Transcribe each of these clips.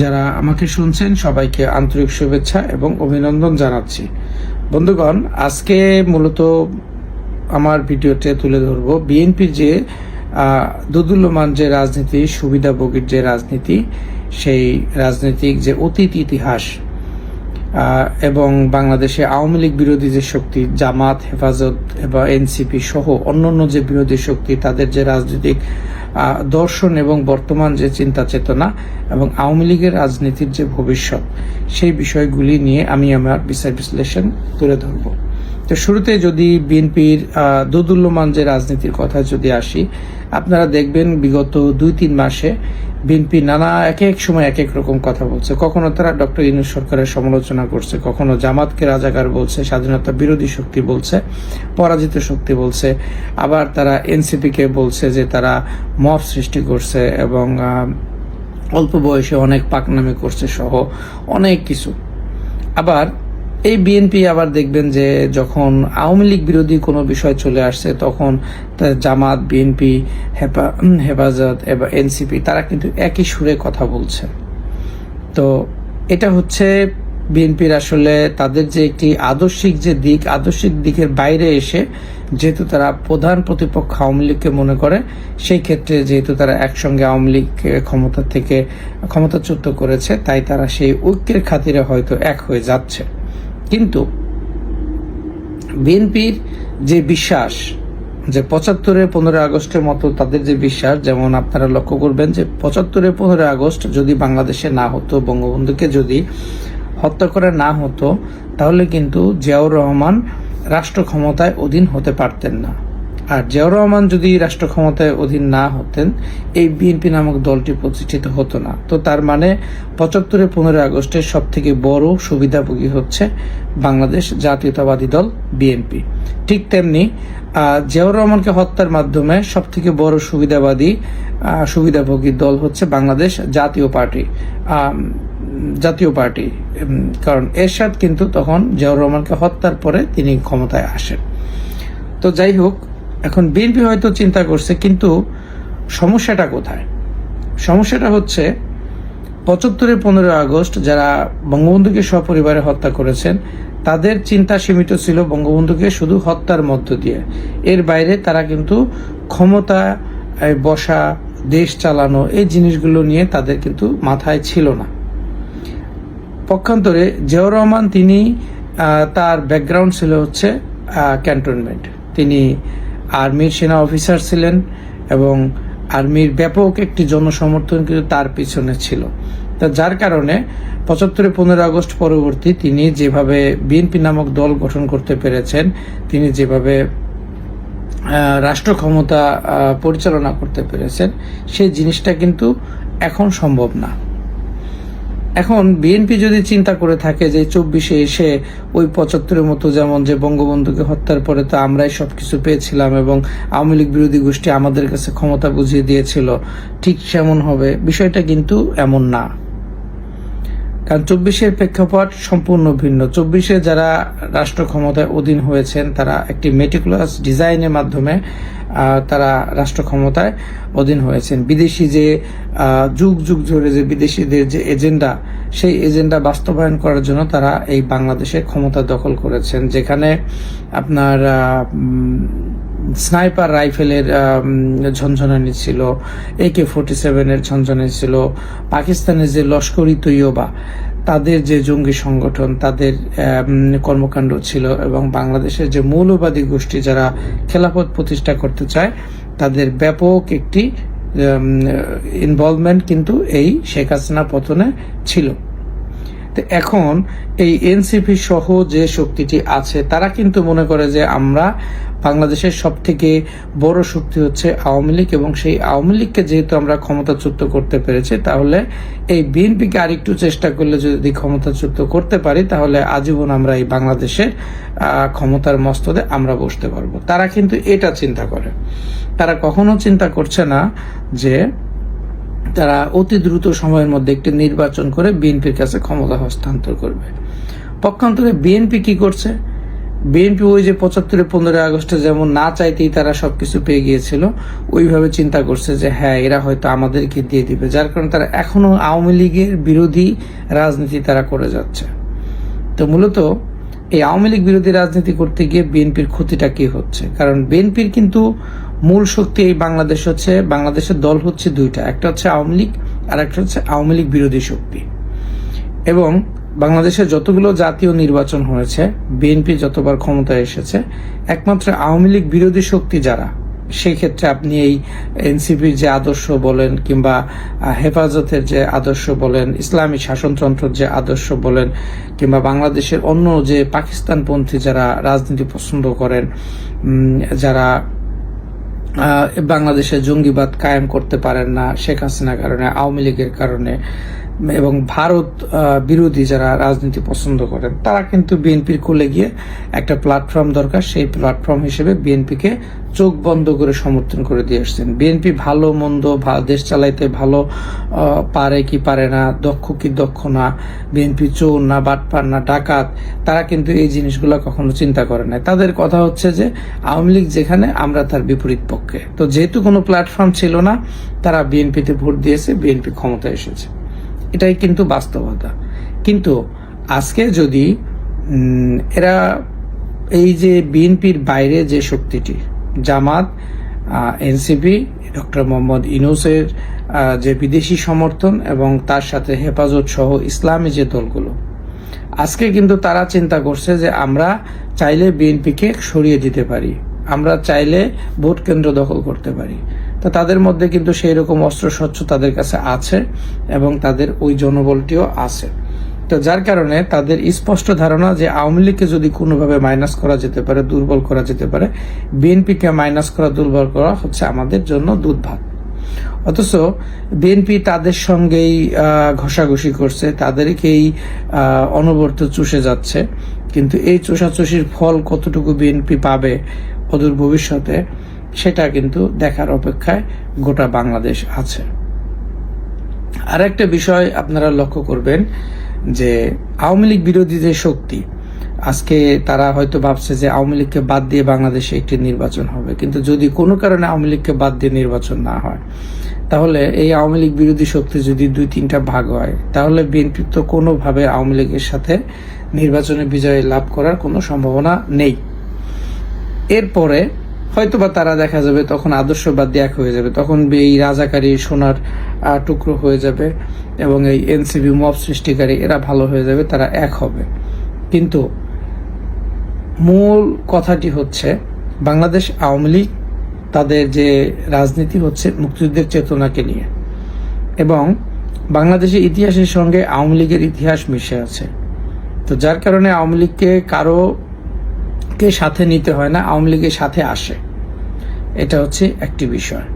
যারা আমাকে শুনছেন, সবাইকে আন্তরিক শুভেচ্ছা এবং অভিনন্দন জানাচ্ছি। বন্ধুগণ, আজকে মূলত আমার ভিডিওতে তুলে ধরব বিএনপির যে দুদুল্যমান যে রাজনীতি, সুবিধাভোগীর যে রাজনীতি, সেই রাজনৈতিক যে অতীত ইতিহাস এবং বাংলাদেশে আওয়ামী লীগ বিরোধী যে শক্তি, জামাত, হেফাজত এবং এনসিপি সহ অন্যান্য যে বিরোধী শক্তি, তাদের যে রাজনৈতিক দর্শন এবং বর্তমান যে চিন্তা চেতনা এবং আওয়ামী লীগের রাজনীতির যে ভবিষ্যৎ, সেই বিষয়গুলি নিয়ে আমি আমার বিচার বিশ্লেষণ তুলে ধরব। তো শুরুতে যদি বিএনপির দোদুল্যমান যে রাজনীতির কথা যদি আসি, আপনারা দেখবেন বিগত দুই তিন মাসে বিএনপি নানা এক এক সময় এক এক রকম কথা বলছে। কখনো তারা ডক্টর ইনুস সরকারের সমালোচনা করছে, কখনো জামাতকে রাজাকার বলছে, স্বাধীনতা বিরোধী শক্তি বলছে, পরাজিত শক্তি বলছে। আবার তারা এনসিপি কে বলছে যে তারা মব সৃষ্টি করছে এবং অল্প বয়সে অনেক পাকনামি করছে সহ অনেক কিছু। আবার এই বিএনপি আবার দেখবেন যে যখন আওয়ামী লীগ বিরোধী কোনো বিষয় চলে আসছে, তখন জামাত বিএনপি হেফাজত, এবং এনসিপি তারা কিন্তু একই সুরে কথা বলছে। তো এটা হচ্ছে বিএনপির আসলে তাদের যে একটি আদর্শিক যে দিক, আদর্শিক দিকের বাইরে এসে যেহেতু তারা প্রধান প্রতিপক্ষ আওয়ামী লীগকে মনে করে, সেই ক্ষেত্রে যেহেতু তারা একসঙ্গে আওয়ামী লীগকে ক্ষমতা থেকে, ক্ষমতাচ্যুত করেছে, তাই তারা সেই ঐক্যের খাতিরে হয়তো এক হয়ে যাচ্ছে। কিন্তু বিএনপির যে বিশ্বাস, যে পঁচাত্তরে পনেরোই আগস্টের মতো তাদের যে বিশ্বাস, যেমন আপনারা লক্ষ্য করবেন যে পঁচাত্তরে পনেরোই আগস্ট যদি বাংলাদেশে না হতো, বঙ্গবন্ধুকে যদি হত্যা করে না হতো, তাহলে কিন্তু জিয়াউর রহমান রাষ্ট্র ক্ষমতায় অধীন হতে পারতেন না। আর জিয়াউর রহমান যদি রাষ্ট্র ক্ষমতায় অধীন না হতেন, এই বিএনপি নামক দলটি প্রতিষ্ঠিত হতো না। তো তার মানে পঁচাত্তরে পনেরোই আগস্টের সব থেকে বড় সুবিধাভোগী হচ্ছে বাংলাদেশ জাতীয়তাবাদী দল বিএনপি ঠিক তেমনি জিয়াউর রহমানকে হত্যার মাধ্যমে সব থেকে বড় সুবিধাবাদী সুবিধাভোগী দল হচ্ছে বাংলাদেশ জাতীয় পার্টি জাতীয় পার্টি। কারণ এরশাদ কিন্তু তখন জিয়াউর রহমানকে হত্যার পরে তিনি ক্ষমতায় আসেন। তো যাই হোক এখন বিএনপি হয়তো চিন্তা করছে, কিন্তু সমস্যাটা কোথায়? সমস্যাটা হচ্ছে পঁচাত্তরে পনেরো আগস্ট যারা বঙ্গবন্ধুকে সপরিবারে হত্যা করেছেন, তাদের চিন্তা সীমিত ছিল বঙ্গবন্ধুকে শুধু হত্যার মধ্য দিয়ে। এর বাইরে তারা কিন্তু ক্ষমতা বসা, দেশ চালানো, এই জিনিসগুলো নিয়ে তাদের কিন্তু মাথায় ছিল না। পক্ষান্তরে জিয়াউর রহমান, তিনি তার ব্যাকগ্রাউন্ড ছিল হচ্ছে ক্যান্টনমেন্ট তিনি আর্মির সেনা অফিসার ছিলেন এবং আর্মির ব্যাপক একটি জনসমর্থন কিন্তু তার পিছনে ছিল। তা যার কারণে পঁচাত্তরে পনেরো আগস্ট পরবর্তী তিনি যেভাবে বিএনপি নামক দল গঠন করতে পেরেছেন, তিনি যেভাবে রাষ্ট্র ক্ষমতা পরিচালনা করতে পেরেছেন, সেই জিনিসটা কিন্তু এখন সম্ভব না। এখন বিএনপি যদি চিন্তা করে থাকে যে চব্বিশে এসে ওই পঁচাত্তরের মতো যেমন যে বঙ্গবন্ধুকে হত্যার পরে তো আমরাই সবকিছু পেয়েছিলাম এবং আওয়ামী লীগ বিরোধী গোষ্ঠী আমাদের কাছে ক্ষমতা বুঝিয়ে দিয়েছিল, ঠিক সেমন হবে। বিষয়টা কিন্তু এমন না। কারণ চব্বিশের প্রেক্ষাপট সম্পূর্ণ ভিন্ন। চব্বিশে যারা রাষ্ট্র ক্ষমতায় অধীন হয়েছেন, তারা একটি মেটিকুলাস ডিজাইনের মাধ্যমে তারা রাষ্ট্র ক্ষমতায় অধীন হয়েছেন। বিদেশি যে যুগ যুগ ধরে যে বিদেশিদের যে এজেন্ডা সেই এজেন্ডা বাস্তবায়ন করার জন্য তারা এই বাংলাদেশে ক্ষমতা দখল করেছেন, যেখানে আপনার স্নাইপার রাইফেলের ঝনঝনানি ছিল একে ফোর্টি সেভেনের ঝনঝনানি ছিল, পাকিস্তানের যে লস্করি তৈয়বা, তাদের যে জঙ্গি সংগঠন, তাদের কর্মকাণ্ড ছিল এবং বাংলাদেশের যে মৌলবাদী গোষ্ঠী যারা খেলাফত প্রতিষ্ঠা করতে চায়, তাদের ব্যাপক একটি ইনভলভমেন্ট কিন্তু এই শেখ হাসিনা পতনে ছিল। তো এখন এই এনসিপি সহ যে শক্তিটি আছে, তারা কিন্তু মনে করে যে আমরা বাংলাদেশের সব থেকে বড় শক্তি হচ্ছে আওয়ামী লীগ এবং সেই আওয়ামী লীগকে যেহেতু আমরা ক্ষমতাচ্যুত করতে পেরেছি, তাহলে এই বিএনপিকে আরেকটু চেষ্টা করলে যদি ক্ষমতাচ্যুত করতে পারি, তাহলে আজীবন আমরা এই বাংলাদেশের ক্ষমতার মস্তদে আমরা বসতে পারব। তারা কিন্তু এটা চিন্তা করে। তারা কখনো চিন্তা করছে না যে তারা অতি দ্রুত সময়ের মধ্যে একটি নির্বাচন করে বিএনপির কাছে ক্ষমতা হস্তান্তর করবে। পক্ষান্তরে বিএনপি কি করছে? বিএনপি ওই যে পঁচাত্তরে পনেরোই আগস্টে যেমন না চাইতেই তারা সবকিছু পেয়ে গিয়েছিল, ওইভাবে চিন্তা করছে যে হ্যাঁ এরা হয়তো আমাদেরকে দিয়ে দিবে, যার কারণে তারা এখনও আওয়ামী লীগের বিরোধী রাজনীতি তারা করে যাচ্ছে। তো মূলত এই আওয়ামী লীগ বিরোধী রাজনীতি করতে গিয়ে বিএনপির ক্ষতিটা কি হচ্ছে? কারণ বিএনপির কিন্তু মূল শক্তি এই বাংলাদেশ হচ্ছে, বাংলাদেশের দল হচ্ছে দুইটা। একটা হচ্ছে আওয়ামী লীগ, আর একটা হচ্ছে আওয়ামী লীগ বিরোধী শক্তি। এবং বাংলাদেশে যতগুলো জাতীয় নির্বাচন হয়েছে, বিএনপি যতবার ক্ষমতায় এসেছে, একমাত্র আওয়ামী লীগ বিরোধী শক্তি যারা সেই ক্ষেত্রে আপনি এই এনসিপির যে আদর্শ বলেন কিংবা হেফাজতের যে আদর্শ বলেন, ইসলামী শাসনতন্ত্রের যে আদর্শ বলেন, কিংবা বাংলাদেশের অন্য যে পাকিস্তানপন্থী যারা রাজনীতি পছন্দ করেন যারা বাংলাদেশে জঙ্গিবাদ কায়েম করতে পারেন না শেখ হাসিনার কারণে আওয়ামী লীগের কারণে। এবং ভারত বিরোধী যারা রাজনীতি পছন্দ করেন, তারা কিন্তু বিএনপির খুলে গিয়ে একটা প্ল্যাটফর্ম দরকার। সেই প্ল্যাটফর্ম হিসেবে বিএনপিকে চোখ বন্ধ করে সমর্থন করে দিয়ে আসছেন। বিএনপি ভালো, মন্দ দেশ চালাইতে ভালো পারে কি পারে না, দক্ষ কি দক্ষ না, বিএনপি চোর না, বাটপার না, ডাকাত, তারা কিন্তু এই জিনিসগুলো কখনো চিন্তা করে না তাদের কথা হচ্ছে যে, আওয়ামী লীগ যেখানে, আমরা তার বিপরীত পক্ষে। তো যেহেতু কোনো প্ল্যাটফর্ম ছিল না, তারা বিএনপিতে ভোট দিয়েছে, বিএনপি ক্ষমতায় এসেছে। এটাই কিন্তু বাস্তবতা। কিন্তু আজকে যদি এরা এই যে বিএনপির বাইরে যে শক্তিটি, জামাত এনসিপি, ডক্টর মোহাম্মদ ইনুসের যে বিদেশি সমর্থন এবং তার সাথে হেফাজত সহ ইসলামী যে দলগুলো, আজকে কিন্তু তারা চিন্তা করছে যে আমরা চাইলে বিএনপিকে সরিয়ে দিতে পারি। আমরা চাইলে ভোট কেন্দ্র দখল করতে পারি। তো তাদের মধ্যে কিন্তু সেই রকম অস্ত্র স্বচ্ছ তাদের কাছে আছে এবং তাদের ওই জনবলটিও আছে। তো যার কারণে তাদের স্পষ্ট ধারণা যে আওয়ামী লীগকে যদি কোনোভাবে মাইনাস করা যেতে পারে, দুর্বল করা যেতে পারে, বিএনপিকে মাইনাস করা, দুর্বল করা হচ্ছে আমাদের জন্য দুধ ভাত অথচ বিএনপি তাদের সঙ্গেই ঘষাঘষি করছে, তাদেরকেই অনবর্ত চুষে যাচ্ছে। কিন্তু এই চুষাচুষির ফল কতটুকু বিএনপি পাবে অদূর ভবিষ্যতে সেটা কিন্তু দেখার অপেক্ষায় গোটা বাংলাদেশ আছে। আর একটা বিষয় আপনারা লক্ষ্য করবেন যে আওয়ামী লীগ বিরোধী যে শক্তি, আজকে তারা হয়তো ভাবছে যে আওয়ামী লীগকে বাদ দিয়ে বাংলাদেশে একটি নির্বাচন হবে। কিন্তু যদি কোনো কারণে আওয়ামী লীগকে বাদ দিয়ে নির্বাচন না হয়, তাহলে এই আওয়ামী লীগ বিরোধী শক্তি যদি দুই তিনটা ভাগ হয়, তাহলে বিএনপি তো কোনোভাবে আওয়ামী লীগের সাথে নির্বাচনে বিজয় লাভ করার কোনো সম্ভাবনা নেই। এরপরে হয়তোবা তারা দেখা যাবে তখন আদর্শবাদ এক হয়ে যাবে, তখন এই রাজাকারী সোনার টুকরো হয়ে যাবে এবং এই এনসিবি মব সৃষ্টিকারী এরা ভালো হয়ে যাবে, তারা এক হবে। কিন্তু মূল কথাটি হচ্ছে, বাংলাদেশ আওয়ামী লীগ তাদের যে রাজনীতি হচ্ছে মুক্তিযুদ্ধের চেতনাকে নিয়ে এবং বাংলাদেশের ইতিহাসের সঙ্গে আওয়ামী লীগের ইতিহাস মিশে আছে। তো যার কারণে আওয়ামী লীগকে কারও কে সাথে নিতে হয় না, আওয়ামী লীগের সাথে আসে। এটা হচ্ছে একটি বিষয়।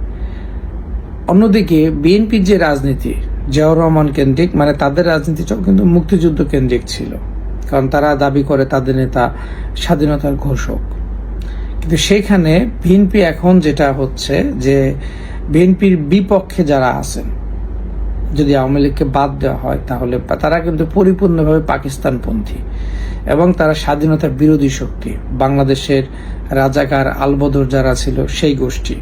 অন্যদিকে বিএনপির যে রাজনীতি, জিয়াউর রহমান কেন্দ্রিক মানে তাদের রাজনীতিটাও কিন্তু মুক্তিযুদ্ধ কেন্দ্রিক ছিল। কারণ তারা দাবি করে তাদের নেতা স্বাধীনতার ঘোষক। কিন্তু সেখানে বিএনপি এখন যেটা হচ্ছে যে বিএনপির বিপক্ষে যারা আছেন যদি আওয়ামী লীগকে বাদ দেওয়া হয়, তাহলে তারা কিন্তু পরিপূর্ণভাবে পাকিস্তানপন্থী এবং তারা স্বাধীনতার বিরোধী শক্তি। বাংলাদেশের রাজাকার আলবদর যারা ছিল, সেই গোষ্ঠী।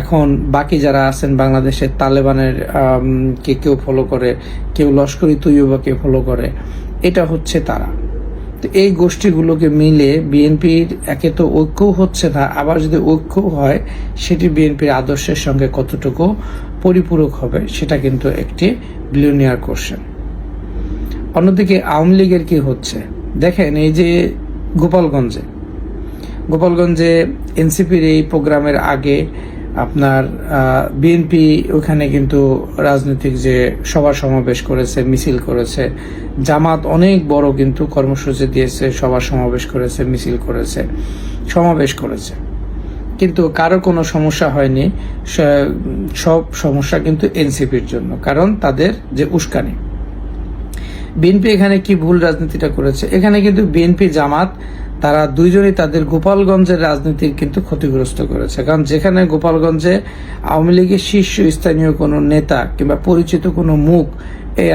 এখন বাকি যারা আছেন বাংলাদেশের তালেবানের কে কেউ ফলো করে, কেউ লস্করি তৈবাকে ফলো করে, এটা হচ্ছে তারা। তো এই গোষ্ঠীগুলোকে মিলে বিএনপির একে তো ঐক্যও হচ্ছে না, আবার যদি ঐক্য হয়, সেটি বিএনপির আদর্শের সঙ্গে কতটুকু পরিপূরক হবে, সেটা কিন্তু একটি বিলিয়নিয়ার কোশ্চেন অন্যদিকে আওয়ামী লীগের কি হচ্ছে? দেখেন, এই যে গোপালগঞ্জে গোপালগঞ্জে এনসিপির এই প্রোগ্রামের আগে আপনার বিএনপি ওখানে কিন্তু রাজনৈতিক যে সভা সমাবেশ করেছে, মিছিল করেছে, জামাত অনেক বড় কিন্তু কর্মসূচি দিয়েছে, সভা সমাবেশ করেছে, মিছিল করেছে, সমাবেশ করেছে। কিন্তু কারও কোনো সমস্যা হয়নি সব সমস্যা কিন্তু এনসিপির জন্য, কারণ তাদের যে উস্কানি। বিএনপি এখানে কি ভুল রাজনীতিটা করেছে? এখানে কিন্তু বিএনপি জামাত, তারা দুইজনই তাদের গোপালগঞ্জের রাজনীতির কিন্তু ক্ষতিগ্রস্ত করেছে। কারণ যেখানে গোপালগঞ্জে আওয়ামী লীগের শীর্ষ স্থানীয় কোনো নেতা কিংবা পরিচিত কোনো মুখ এই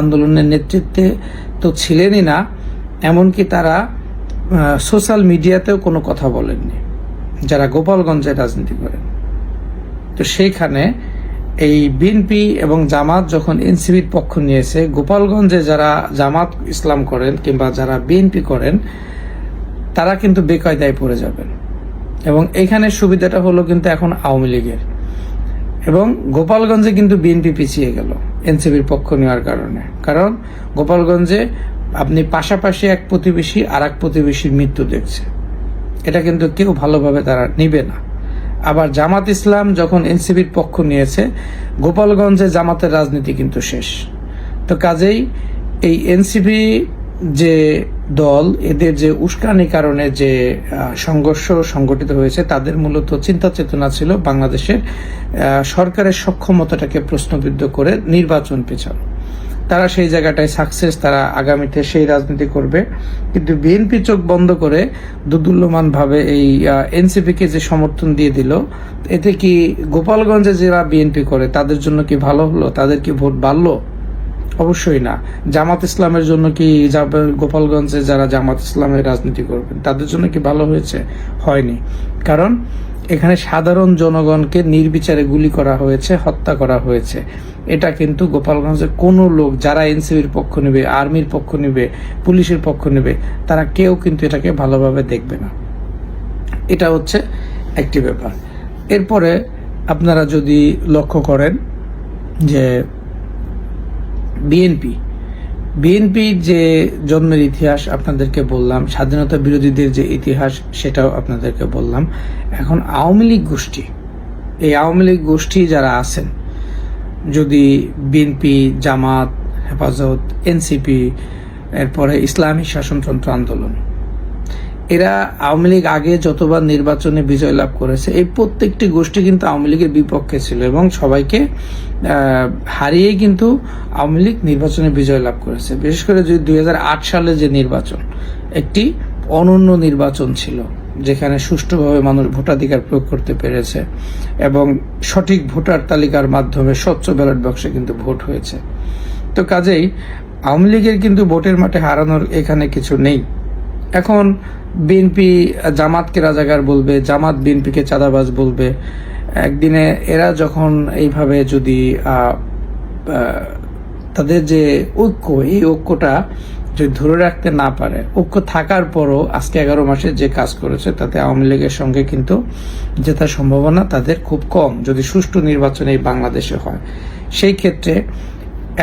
আন্দোলনের নেতৃত্বে তো ছিলেনই না, এমনকি তারা সোশ্যাল মিডিয়াতেও কোনো কথা বলেননি, যারা গোপালগঞ্জে রাজনীতি করেন। তো সেইখানে এই বিএনপি এবং জামাত যখন এনসিবির পক্ষ নিয়েছে, গোপালগঞ্জে যারা জামাত ইসলাম করেন কিংবা যারা বিএনপি করেন, তারা কিন্তু বেকায়দায় পড়ে যাবেন। এবং এখানে সুবিধাটা হলো কিন্তু এখন আওয়ামী লীগের। এবং গোপালগঞ্জে কিন্তু বিএনপি পিছিয়ে গেল এনসিবির পক্ষ নেওয়ার কারণে। কারণ গোপালগঞ্জে আপনি পাশাপাশি এক প্রতিবেশী আর এক প্রতিবেশীর মৃত্যু দেখছে। এটা কিন্তু কেউ ভালোভাবে তারা নিবে না। আবার জামাত ইসলাম যখন এনসিবির পক্ষ নিয়েছে, গোপালগঞ্জে জামাতের রাজনীতি কিন্তু শেষ। তো কাজেই এই এনসিবি যে দল, এদের যে উস্কানি কারণে যে সংঘর্ষ সংগঠিত হয়েছে, তাদের মূলত চিন্তা চেতনা ছিল বাংলাদেশের সরকারের সক্ষমতাটাকে প্রশ্নবিদ্ধ করে নির্বাচন পেছানো। তারা সেই জায়গাটায় সাকসেস তারা আগামীতে সেই রাজনীতি করবে। কিন্তু বিএনপি চোখ বন্ধ করে দুদুল্যমান ভাবে এই এনসিপি কে যে সমর্থন দিয়ে দিল, এতে কি গোপালগঞ্জে যারা বিএনপি করে, তাদের জন্য কি ভালো হলো? তাদের কি ভোট বাড়লো? অবশ্যই না। জামাত ইসলামের জন্য কি গোপালগঞ্জে যারা জামাত ইসলামের রাজনীতি করবেন, তাদের জন্য কি ভালো হয়েছে? হয়নি। কারণ এখানে সাধারণ জনগণকে নির্বিচারে গুলি করা হয়েছে, হত্যা করা হয়েছে। এটা কিন্তু গোপালগঞ্জের কোনো লোক, যারা এনসিবির পক্ষ নেবে, আর্মির পক্ষ নেবে, পুলিশের পক্ষ নেবে, তারা কেউ কিন্তু এটাকে ভালোভাবে দেখবে না। এটা হচ্ছে একটি ব্যাপার। এরপরে আপনারা যদি লক্ষ্য করেন যে বিএনপি বিএনপির যে জন্মের ইতিহাস আপনাদেরকে বললাম, স্বাধীনতা বিরোধীদের যে ইতিহাস সেটাও আপনাদেরকে বললাম। এখন আওয়ামী লীগ গোষ্ঠী, এই আওয়ামী লীগ গোষ্ঠী যারা আছেন, যদি বিএনপি, জামাত, হেফাজত, এনসিপি, এরপরে ইসলামী শাসনতন্ত্র আন্দোলন এরা আওয়ামী লীগ আগে যতবার নির্বাচনে বিজয় লাভ করেছে, এই প্রত্যেকটি গোষ্ঠী কিন্তু আওয়ামী লীগের বিপক্ষে ছিল এবং সবাইকে হারিয়ে কিন্তু আওয়ামী লীগ নির্বাচনে বিজয় লাভ করেছে। বিশেষ করে যদি দুই হাজার আট সালে যে নির্বাচন, একটি অনন্য নির্বাচন ছিল, যেখানে সুষ্ঠুভাবে মানুষ ভোটাধিকার প্রয়োগ করতে পেরেছে এবং সঠিক ভোটার তালিকার মাধ্যমে স্বচ্ছ ব্যালট বক্সে কিন্তু ভোট হয়েছে। তো কাজেই আওয়ামী লীগের কিন্তু ভোটের মাঠে হারানোর এখানে কিছু নেই। এখন বিএনপি জামাতকে রাজাকার বলবে, জামাত বিএনপিকে চাঁদাবাজ বলবে। একদিনে এরা যখন এইভাবে যদি তাদের যে ঐক্য, এই ঐক্যটা যদি ধরে রাখতে না পারে, ঐক্য থাকার পরও আজকে এগারো মাসে যে কাজ করেছে, তাতে আওয়ামী লীগের সঙ্গে কিন্তু জেতার সম্ভাবনা তাদের খুব কম, যদি সুষ্ঠু নির্বাচন এই বাংলাদেশে হয়। সেই ক্ষেত্রে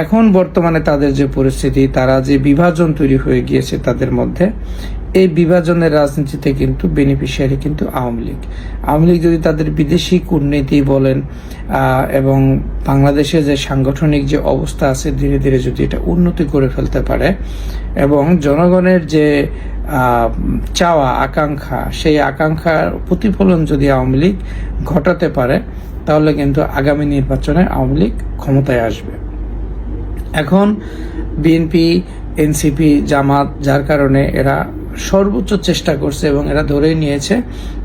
এখন বর্তমানে তাদের যে পরিস্থিতি, তারা যে বিভাজন তৈরি হয়ে গিয়েছে তাদের মধ্যে এই বিভাজনের রাজনীতিতে কিন্তু বেনিফিশিয়ারি কিন্তু আওয়ামী লীগ। আওয়ামী লীগ যদি তাদের বিদেশি কূটনীতি বলেন এবং বাংলাদেশে যে সাংগঠনিক যে অবস্থা আছে, ধীরে ধীরে যদি এটা উন্নতি করে ফেলতে পারে, এবং জনগণের যে চাওয়া, আকাঙ্ক্ষা, সেই আকাঙ্ক্ষার প্রতিফলন যদি আওয়ামী লীগ ঘটাতে পারে, তাহলে কিন্তু আগামী নির্বাচনে আওয়ামী লীগ ক্ষমতায় আসবে। এখন বিএনপি, এনসিপি, জামাত, যার কারণে এরা সর্বোচ্চ চেষ্টা করছে এবং এরা ধরেই নিয়েছে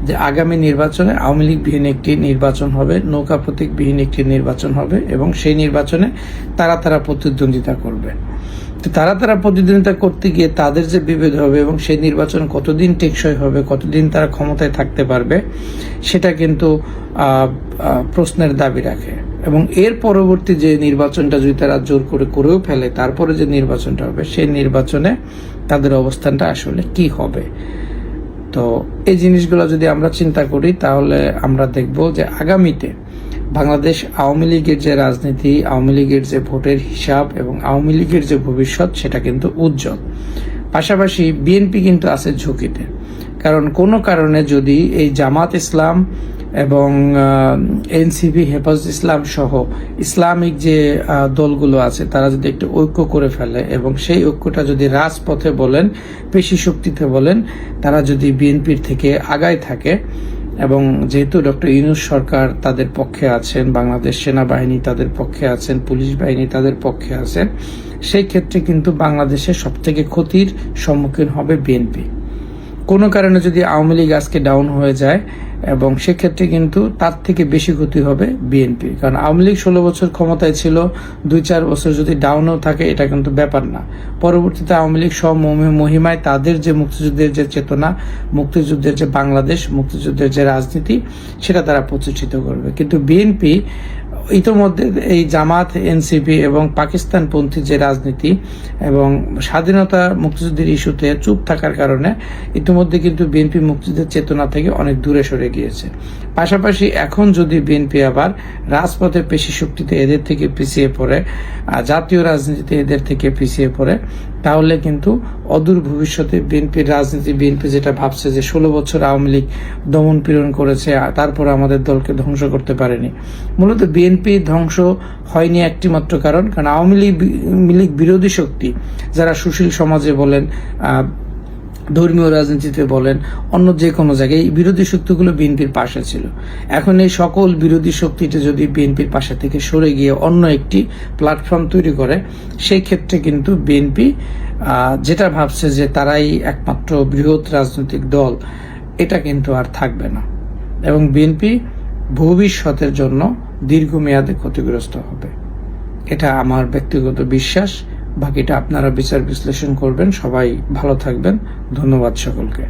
যে আগামী নির্বাচনে আওয়ামী লীগ বিহীন একটি নির্বাচন হবে, নৌকা প্রতীক বিহীন একটি নির্বাচন হবে এবং সেই নির্বাচনে তারা তারা প্রতিদ্বন্দ্বিতা করবে। তো তারা তারা প্রতিদ্বন্দ্বিতা করতে গিয়ে তাদের যে বিভেদ হবে এবং সেই নির্বাচন কতদিন টেকসই হবে, কতদিন তারা ক্ষমতায় থাকতে পারবে, সেটা কিন্তু প্রশ্নের দাবি রাখে। এবং এর পরবর্তী যে নির্বাচনটা যদি তারা জোর করে করেও ফেলে, তারপরে যে নির্বাচনটা হবে, সেই নির্বাচনে তাদের অবস্থানটা আসলে কি হবে? তো এই জিনিসগুলো যদি আমরা চিন্তা করি, তাহলে আমরা দেখব যে আগামীতে বাংলাদেশ আওয়ামী লীগের যে রাজনীতি, আওয়ামী লীগের যে ভোটের হিসাব এবং আওয়ামী লীগের যে ভবিষ্যৎ, সেটা কিন্তু উজ্জ্বল। পাশাপাশি বিএনপি কিন্তু আছে ঝুঁকিতে। কারণ কোনো কারণে যদি এই জামাত ইসলাম এবং এনসিপি, হেফাজত ইসলাম সহ ইসলামিক যে দলগুলো আছে, তারা যদি একটু ঐক্য করে ফেলে এবং সেই ঐক্যটা যদি রাজপথে বলেন, পেশি শক্তিতে বলেন, তারা যদি বিএনপির থেকে আগায় থাকে এবং যেহেতু ডক্টর ইউনুস সরকার তাদের পক্ষে আছেন, বাংলাদেশ সেনাবাহিনী তাদের পক্ষে আছেন, পুলিশ বাহিনী তাদের পক্ষে আছেন, সেই ক্ষেত্রে কিন্তু বাংলাদেশের সবথেকে ক্ষতির সম্মুখীন হবে বিএনপি। কোনো কারণে যদি আওয়ামী লীগ আজকে ডাউন হয়ে যায়, এবং সেক্ষেত্রে কিন্তু তার থেকে বেশি ক্ষতি হবে বিএনপি কারণ আওয়ামী লীগ ষোলো বছর ক্ষমতায় ছিল, দুই চার বছর যদি ডাউনও থাকে, এটা কিন্তু ব্যাপার না। পরবর্তীতে আওয়ামী লীগ সব মহিমায় তাদের যে মুক্তিযুদ্ধের যে চেতনা, মুক্তিযুদ্ধের যে বাংলাদেশ, মুক্তিযুদ্ধের যে রাজনীতি, সেটা তারা প্রতিষ্ঠিত করবে। কিন্তু বিএনপি ইতোমধ্যে এই জামাত, এনসিপি এবং পাকিস্তানপন্থী যে রাজনীতি এবং স্বাধীনতা মুক্তিযুদ্ধের ইস্যুতে চুপ থাকার কারণে ইতিমধ্যে কিন্তু বিএনপি মুক্তিযুদ্ধের চেতনা থেকে অনেক দূরে সরে গিয়েছে। পাশাপাশি এখন যদি বিএনপি আবার রাজপথে পেশি শক্তিতে এদের থেকে পিছিয়ে পড়ে জাতীয় রাজনীতিতে এদের থেকে পিছিয়ে পড়ে তাহলে কিন্তু অদূর ভবিষ্যতে বিএনপির রাজনীতি, বিএনপি যেটা ভাবছে যে ষোলো বছর আওয়ামী লীগ দমন পীড়ন করেছে তারপর আমাদের দলকে ধ্বংস করতে পারেনি। মূলত বিএনপি ধ্বংস হয়নি একটিমাত্র কারণ কারণ আওয়ামী লীগ লীগ বিরোধী শক্তি, যারা সুশীল সমাজে বলেন ধর্মীয় রাজনীতিতে বলেন, অন্য যে কোনো জায়গায় এই বিরোধী শক্তিগুলো বিএনপির পাশে ছিল। এখন এই সকল বিরোধী শক্তিটা যদি বিএনপির পাশে থেকে সরে গিয়ে অন্য একটি প্ল্যাটফর্ম তৈরি করে সেই ক্ষেত্রে কিন্তু বিএনপি যেটা ভাবছে যে তারাই একমাত্র বৃহৎ রাজনৈতিক দল, এটা কিন্তু আর থাকবে না। এবং বিএনপি ভবিষ্যতের জন্য দীর্ঘমেয়াদে ক্ষতিগ্রস্ত হবে। এটা আমার ব্যক্তিগত বিশ্বাস। বাকিটা আপনারা বিচার বিশ্লেষণ করবেন সবাই ভালো থাকবেন ধন্যবাদ সকলকে।